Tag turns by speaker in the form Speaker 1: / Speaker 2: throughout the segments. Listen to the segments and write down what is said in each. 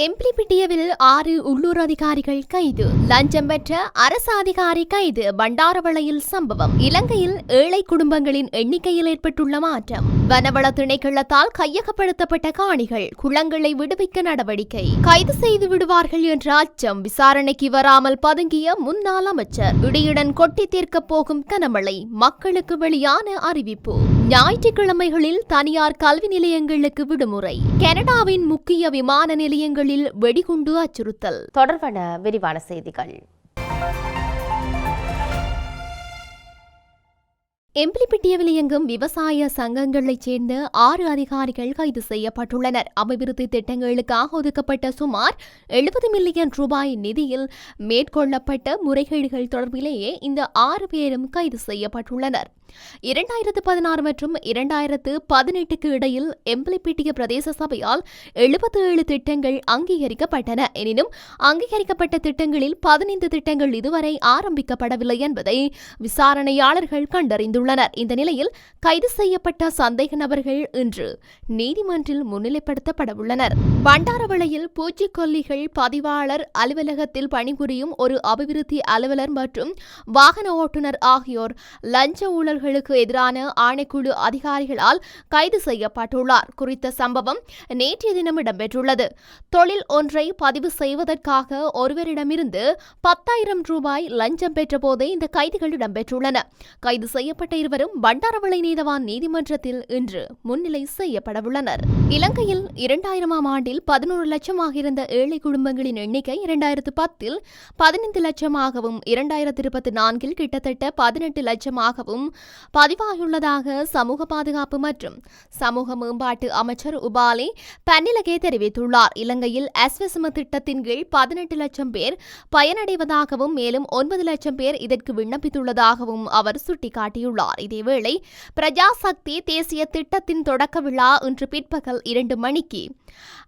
Speaker 1: எம்பிலிபிட்டியவில் ஆறு உள்ளூர் அதிகாரிகள் கைது. லஞ்சம் பெற்ற அரசு அதிகாரி கைது. பண்டாரவளையில் சம்பவம். இலங்கையில் ஏழை குடும்பங்களின் எண்ணிக்கையில் ஏற்பட்டுள்ள மாற்றம். வனவள திணைக்களத்தால் கையகப்படுத்தப்பட்ட காணிகள் குளங்களை விடுவிக்க நடவடிக்கை. கைது செய்து விடுவார்கள் என்ற அச்சம் விசாரணைக்கு வராமல் பதுங்கிய முன்னாள் அமைச்சர். இடியுடன் கொட்டி தீர்க்கப் போகும் கனமழை மக்களுக்கு வெளியான அறிவிப்பு. ஞாயிற்றுக்கிழமைகளில் தனியார் கல்வி நிலையங்களுக்கு விடுமுறை. கனடாவின் முக்கிய விமான நிலையங்கள் நிலையங்களில் வெடிகுண்டு அச்சுறுத்தல்.
Speaker 2: தொடர்பான விரிவான செய்திகள்.
Speaker 1: எம்பிலிப்பிட்டியவில் இயங்கும் விவசாய சங்கங்களைச் சேர்ந்த ஆறு அதிகாரிகள் கைது செய்யப்பட்டுள்ளனர். அபிவிருத்தி திட்டங்களுக்காக ஒதுக்கப்பட்ட சுமார் எழுபது மில்லியன் ரூபாய் நிதியில் மேற்கொள்ளப்பட்ட முறைகேடுகள் தொடர்பிலேயே இந்த ஆறு பேரும் கைது செய்யப்பட்டுள்ளனர். இரண்டாயிரத்து பதினாறு மற்றும் இரண்டாயிரத்து பதினெட்டுக்கு இடையில் எம்பிலிப்பிட்டிய பிரதேச சபையால் எழுபத்தி ஏழு திட்டங்கள் அங்கீகரிக்கப்பட்டன. எனினும் அங்கீகரிக்கப்பட்ட திட்டங்களில் பதினைந்து திட்டங்கள் இதுவரை ஆரம்பிக்கப்படவில்லை என்பதை விசாரணையாளர்கள் கண்டறிந்துள்ளனர். இந்த நிலையில் கைது செய்யப்பட்ட சந்தேக நபர்கள் இன்று நீதிமன்றில் முன்னிலைப்படுத்தப்படவுள்ளனர். பண்டாரவளையில் பூச்சிக்கொல்லிகள் பதிவாளர் அலுவலகத்தில் பணிபுரியும் ஒரு அபிவிருத்தி அலுவலர் மற்றும் வாகன ஓட்டுநர் ஆகியோர் லஞ்ச ஊழல் ஊழல்களுக்கு எதிரான ஆணைக்குழு அதிகாரிகளால் கைது செய்யப்பட்டுள்ளார். குறித்த சம்பவம் நேற்றைய தினம் இடம்பெற்றுள்ளது. தொழில் ஒன்றை பதிவு செய்வதற்காக ஒருவரிடமிருந்து பத்தாயிரம் ரூபாய் லஞ்சம் பெற்றபோதே இந்த கைதுகள் இடம்பெற்றுள்ளன. கைது செய்யப்பட்ட இருவரும் பண்டாரவளை நீதவான் நீதிமன்றத்தில் இன்று முன்னிலை செய்யப்படவுள்ளனர். இலங்கையில் இரண்டாயிரமாம் ஆண்டில் பதினோரு லட்சமாக இருந்த ஏழை குடும்பங்களின் எண்ணிக்கை இரண்டாயிரத்து பத்தில் பதினைந்து லட்சமாகவும் இரண்டாயிரத்து இருபத்தி நான்கில் கிட்டத்தட்ட பதினெட்டு லட்சமாகவும் பதிவாகியுள்ளதாக சமூக பாதுகாப்பு மற்றும் சமூக மேம்பாட்டு அமைச்சர் உபாலி பன்னிலகே தெரிவித்துள்ளார். இலங்கையில் அஸ்வசம திட்டத்தின் கீழ் பதினெட்டு லட்சம் பேர் பயனடைவதாகவும் மேலும் ஒன்பது லட்சம் பேர் இதற்கு விண்ணப்பித்துள்ளதாகவும் அவர் சுட்டிக்காட்டியுள்ளார். இதேவேளை பிரஜாசக்தி தேசிய திட்டத்தின் தொடக்க விழா இன்று பிற்பகல் இரண்டு மணிக்கு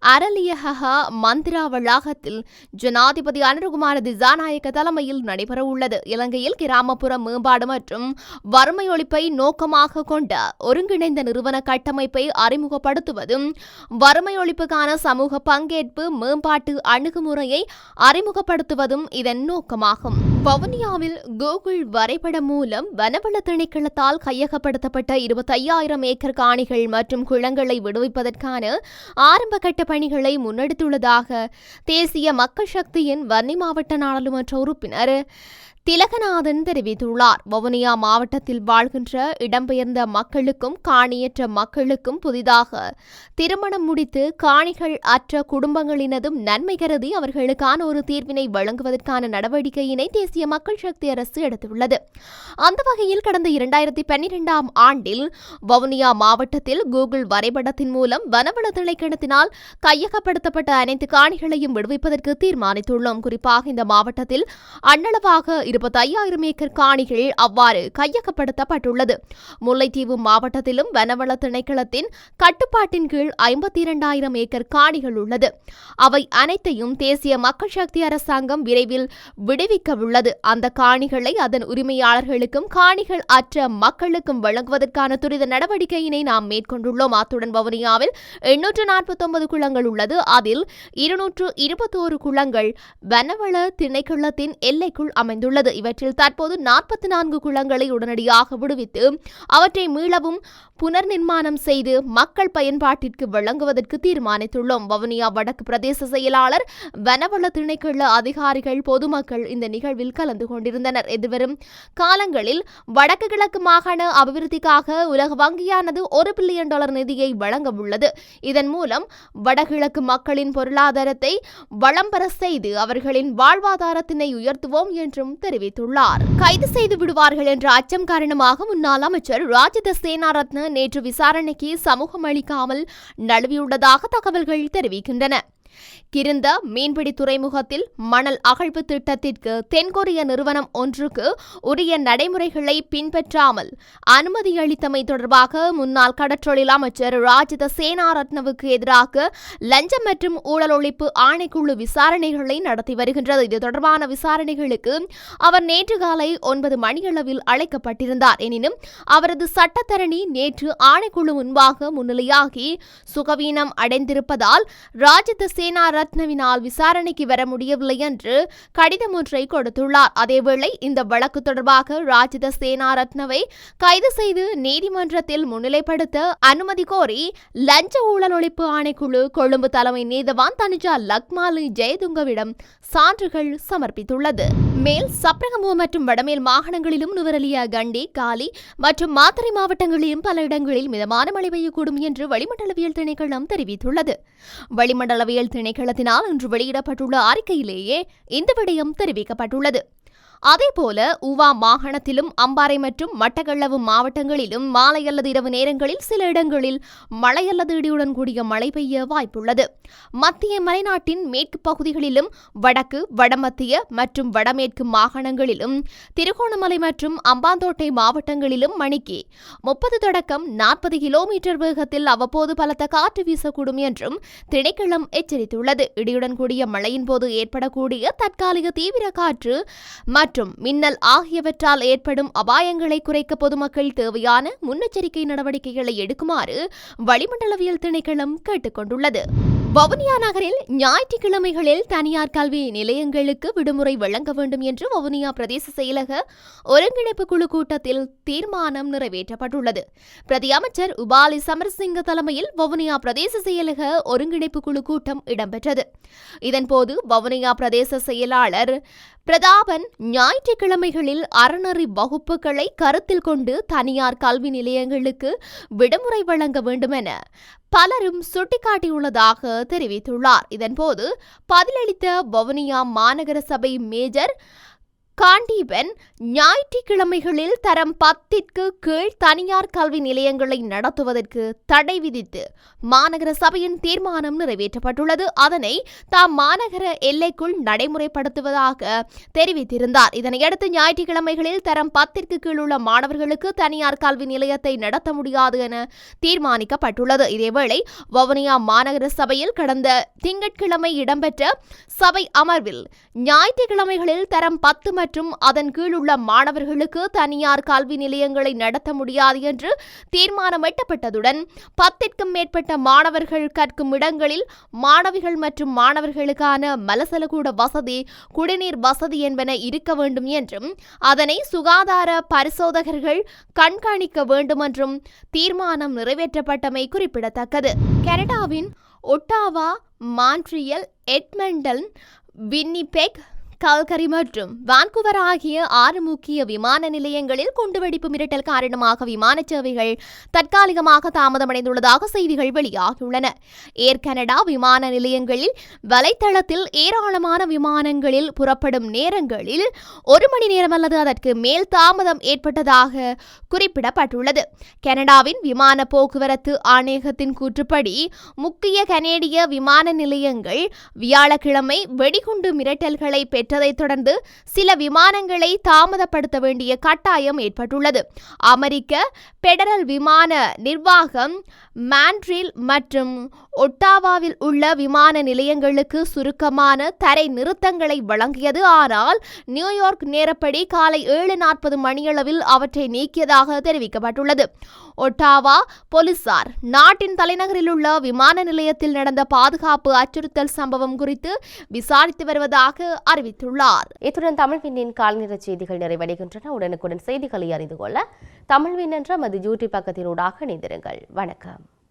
Speaker 1: அரலியஹ மந்திரா வளாகத்தில் ஜனாதிபதி அனுருகுமார திசாநாயக்க தலைமையில் நடைபெறவுள்ளது இலங்கையில் கிராமப்புற மேம்பாடு மற்றும் வறுமை ஒழிப்பை நோக்கமாக கொண்ட ஒருங்கிணைந்த நிறுவன கட்டமைப்பை அறிமுகப்படுத்துவதும் வறுமை ஒழிப்புக்கான சமூக பங்கேற்பு மேம்பாட்டு அணுகுமுறையை அறிமுகப்படுத்துவதும் இதன் நோக்கமாகும். வவுனியாவில் கூகுள் வரைபடம் மூலம் வனவள திணைக்களத்தால் கையகப்படுத்தப்பட்ட இருபத்தையாயிரம் ஏக்கர் காணிகள் மற்றும் குளங்களை விடுவிப்பதற்கான ஆரம்பகட்ட பணிகளை முன்னெடுத்துள்ளதாக தேசிய மக்கள் சக்தியின் வன்னி மாவட்ட நாடாளுமன்ற உறுப்பினர் திலகநாதன் தெரிவித்துள்ளார். வவுனியா மாவட்டத்தில் வாழ்கின்ற இடம்பெயர்ந்த மக்களுக்கும் காணியற்ற மக்களுக்கும் புதிதாக திருமணம் முடித்து காணிகள் அற்ற குடும்பங்களினதும் நன்மை கருதி அவர்களுக்கான ஒரு தீர்வினை வழங்குவதற்கான நடவடிக்கையினை தேசிய மக்கள் சக்தி அரசு எடுத்துள்ளது. அந்த வகையில் கடந்த இரண்டாயிரத்தி பன்னிரெண்டாம் ஆண்டில் வவுனியா மாவட்டத்தில் கூகுள் வரைபடத்தின் மூலம் வனவள திணைக்களத்தினால் கையகப்படுத்தப்பட்ட அனைத்து காணிகளையும் விடுவிப்பதற்கு தீர்மானித்துள்ளோம். குறிப்பாக இந்த மாவட்டத்தில் அன்னளவாக இருபத்தையாயிரம் ஏக்கர் காணிகள் அவ்வாறு கையகப்படுத்தப்பட்டுள்ளது. முல்லைத்தீவு மாவட்டத்திலும் வனவள திணைக்களத்தின் கட்டுப்பாட்டின் கீழ் ஐம்பத்தி இரண்டாயிரம் ஏக்கர் காணிகள் உள்ளது. அவை அனைத்தையும் தேசிய மக்கள் சக்தி அரசாங்கம் விரைவில் விடுவிக்க உள்ளது அந்த காணிகளை அதன் உரிமையாளர்களுக்கும் காணிகள் அற்ற மக்களுக்கும் வழங்குவதற்கான துரித நடவடிக்கையினை நாம் மேற்கொண்டுள்ளோம். அத்துடன் வவுனியாவில் எண்ணூற்று நாற்பத்தொன்பது குளங்கள் உள்ளது. அதில் இருநூற்று இருபத்தோரு குளங்கள் வனவள திணைக்களத்தின் எல்லைக்குள் அமைந்துள்ளது. இவற்றில் தற்போது நாற்பத்தி நான்கு குளங்களை உடனடியாக விடுவித்து அவற்றை மீளவும் புனர் நிர்மாணம் செய்து மக்கள் பயன்பாட்டிற்கு வழங்குவதற்கு தீர்மானித்துள்ளோம். வவுனியா வடக்கு பிரதேச செயலாளர் வனவள திணைக்கள அதிகாரிகள் பொதுமக்கள் இந்த நிகழ்வில் கலந்து கொண்டிருந்தனர். எதிர்வரும் காலங்களில் வடக்கு கிழக்கு மாகாண அபிவிருத்திக்காக உலக வங்கியானது ஒரு பில்லியன் டாலர் நிதியை வழங்க உள்ளது. இதன் மூலம் வடகிழக்கு மக்களின் பொருளாதாரத்தை வளம் பெற செய்து அவர்களின் வாழ்வாதாரத்தினை உயர்த்துவோம் என்றும் தெரிவித்துள்ளார். கைது செய்து விடுவார்கள் என்ற அச்சம் காரணமாக முன்னாள் அமைச்சர் ராஜித சேனாரத்ன நேற்று விசாரணைக்கு சமூகம் அளிக்காமல் நழுவியுள்ளதாக தகவல்கள் தெரிவிக்கின்றன. கிருந்த மீன்பிடி துறைமுகத்தில் மணல் அகழ்வு திட்டத்திற்கு தென்கொரிய நிறுவனம் ஒன்றுக்கு உரிய நடைமுறைகளை பின்பற்றாமல் அனுமதி அளித்தமை தொடர்பாக முன்னாள் கடற்றொழில் அமைச்சர் ராஜித சேனாரத்னவுக்கு எதிராக லஞ்சம் மற்றும் ஊழல் ஒழிப்பு ஆணைக்குழு விசாரணைகளை நடத்தி வருகின்றது. இது தொடர்பான விசாரணைகளுக்கு அவர் நேற்று காலை ஒன்பது மணியளவில் அழைக்கப்பட்டிருந்தார். எனினும் அவரது சட்டத்தரணி நேற்று ஆணைக்குழு முன்பாக முன்னிலையாகி சுகவீனம் அடைந்திருப்பதால் ராஜித சேனா ரத்னவினால் விசாரணைக்கு வர முடியவில்லை என்று கடிதம் ஒன்றை கொடுத்துள்ளார். அதேவேளை இந்த வழக்கு தொடர்பாக ராஜித சேனா ரத்னவை கைது செய்து நீதிமன்றத்தில் முன்னிலைப்படுத்த அனுமதி கோரி லஞ்ச ஊழல் ஒழிப்பு ஆணைக்குழு கொழும்பு தலைமை நீதவான் தனுஜா லக்மாலி ஜெயதுங்கவிடம் சான்றுகள் சமர்ப்பித்துள்ளது. மேல் சப்ரகமு மற்றும் வடமேல் மாகாணங்களிலும் நுவரலியா கண்டி காலி மற்றும் மாத்தறை மாவட்டங்களிலும் பல இடங்களில் மிதமான மழை பெய்யக்கூடும் என்று வளிமண்டலவியல் திணைக்களம் தெரிவித்துள்ளது. வளிமண்டலவியல் திணைக்களத்தினால் இன்று வெளியிடப்பட்டுள்ள அறிக்கையிலேயே இந்த விடயம் தெரிவிக்கப்பட்டுள்ளது. அதேபோல உவா மாகாணத்திலும் அம்பாறை மற்றும் மட்டக்களவு மாவட்டங்களிலும் மாலை அல்லது இரவு நேரங்களில் சில இடங்களில் மழை அல்லது இடியுடன் கூடிய மழை பெய்ய வாய்ப்புள்ளது. மத்திய மலைநாட்டின் மேற்கு பகுதிகளிலும் வடக்கு வடமத்திய மற்றும் வடமேற்கு மாகாணங்களிலும் திருகோணமலை மற்றும் அம்பாந்தோட்டை மாவட்டங்களிலும் மணிக்கு முப்பது தொடக்கம் நாற்பது கிலோமீட்டர் வேகத்தில் அவ்வப்போது பலத்த காற்று வீசக்கூடும் என்றும் திணைக்களம் எச்சரித்துள்ளது. இடியுடன் கூடிய மழையின் போது ஏற்படக்கூடிய தற்காலிக தீவிர காற்று மற்றும் மின்னல் ஆகியவற்றால் ஏற்படும் அபாயங்களை குறைக்க பொதுமக்கள் தேவையான முன்னெச்சரிக்கை நடவடிக்கைகளை எடுக்குமாறு வளிமண்டலவியல் திணைக்களம் கேட்டுக்கொண்டுள்ளது. வவுனியா நகரில் ஞாயிற்றுக்கிழமைகளில் தனியார் கல்வி நிலையங்களுக்கு விடுமுறை வழங்க வேண்டும் என்று வவுனியா பிரதேச செயலக ஒருங்கிணைப்பு குழு கூட்டத்தில் தீர்மானம் நிறைவேற்றப்பட்டுள்ளது. பிரதி அமைச்சர் உபாலி சமரசிங்க தலைமையில் வவுனியா பிரதேச செயலக ஒருங்கிணைப்பு குழு கூட்டம் இடம்பெற்றது. இதன்போது வவுனியா பிரதேச செயலாளர் பிரதாபன் ஞாயிற்றுக்கிழமைகளில் அறநெறி வகுப்புகளை கருத்தில் கொண்டு தனியார் கல்வி நிலையங்களுக்கு விடுமுறை வழங்க வேண்டுமென பலரும் சுட்டிக்காட்டியுள்ளதாக தெரிவித்துள்ளார். இதன்போது பதிலளித்த வவுனியா மாநகர சபை மேஜர் காண்டீபன் ஞாயிற்றுக்கிழமைகளில் தரம் பத்திற்கு கீழ் தனியார் கல்வி நிலையங்களை நடத்துவதற்கு தடை விதித்து மாநகர சபையின் தீர்மானம் நிறைவேற்றப்பட்டுள்ளது. அதனை தாம் மாநகர எல்லைக்குள் நடைமுறைப்படுத்துவதாக தெரிவித்திருந்தார். இதனையடுத்து ஞாயிற்றுக்கிழமைகளில் தரம் பத்திற்கு கீழ் உள்ள மாணவர்களுக்கு தனியார் கல்வி நிலையத்தை நடத்த முடியாது என தீர்மானிக்கப்பட்டுள்ளது. இதேவேளை வவுனியா மாநகர சபையில் கடந்த திங்கட்கிழமை இடம்பெற்ற சபை அமர்வில் ஞாயிற்றுக்கிழமைகளில் தரம் பத்து மற்றும் மற்றும் அதன் கீழ் உள்ள மாணவர்களுக்கு தனியார் கல்வி நிலையங்களை நடத்த முடியாது என்று தீர்மானம் எட்டப்பட்டதுடன் பத்திற்கும் மேற்பட்ட மாணவர்கள் கற்கும் இடங்களில் மாணவிகள் மற்றும் மாணவர்களுக்கான மலசலகூட வசதி குடிநீர் வசதி என்பன இருக்க வேண்டும் என்றும் அதனை சுகாதார பரிசோதகர்கள் கண்காணிக்க வேண்டும் என்றும் தீர்மானம் நிறைவேற்றப்பட்டமை குறிப்பிடத்தக்கது. கனடாவின் Ottawa Montreal Edmonton Winnipeg Calgary மற்றும் வான்குவர் ஆகிய ஆறு முக்கிய விமான நிலையங்களில் குண்டுவெடிப்பு மிரட்டல் காரணமாக விமான சேவைகள் தற்காலிகமாக தாமதமடைந்துள்ளதாக செய்திகள் வெளியாகியுள்ளன. ஏர் கனடா விமான நிலையங்களில் வலைத்தளத்தில் ஏராளமான விமானங்களில் புறப்படும் நேரங்களில் ஒரு மணி நேரம் அல்லது அதற்கு மேல் தாமதம் ஏற்பட்டதாக குறிப்பிடப்பட்டுள்ளது. கனடாவின் விமான போக்குவரத்து ஆணையகத்தின் கூற்றுப்படி முக்கிய கனேடிய விமான நிலையங்கள் வியாழக்கிழமை வெடிகுண்டு மிரட்டல்களை பெற்று பெற்றதைத் தொடர்ந்து சில விமானங்களை தாமதப்படுத்த வேண்டிய கட்டாயம் ஏற்பட்டுள்ளது. அமெரிக்க பெடரல் விமான நிர்வாகம் மான்ட்ரில் மற்றும் ஒட்டாவாவில் உள்ள விமான நிலையங்களுக்கு சுருக்கமான தரை நிறுத்தங்களை வழங்கியது. ஆனால் நியூயார்க் நேரப்படி காலை ஏழு நாற்பது மணியளவில் அவற்றை நீக்கியதாக தெரிவிக்கப்பட்டுள்ளது. ஒட்டாவா போலீசார் நாட்டின் தலைநகரில் உள்ள விமான நிலையத்தில் நடந்த பாதுகாப்பு அச்சுறுத்தல் சம்பவம் குறித்து விசாரித்து வருவதாக அறிவித்துள்ளார்.
Speaker 2: இத்துடன் தமிழ்வினின் கால்நிற செய்திகள் நிறைவடைகின்றன. உடனுக்குடன் செய்திகளை அறிந்து கொள்ள தமிழ்வின் என்ற மது யூடியூப் பக்கத்தினூடாக இணைந்திருங்கள். வணக்கம்.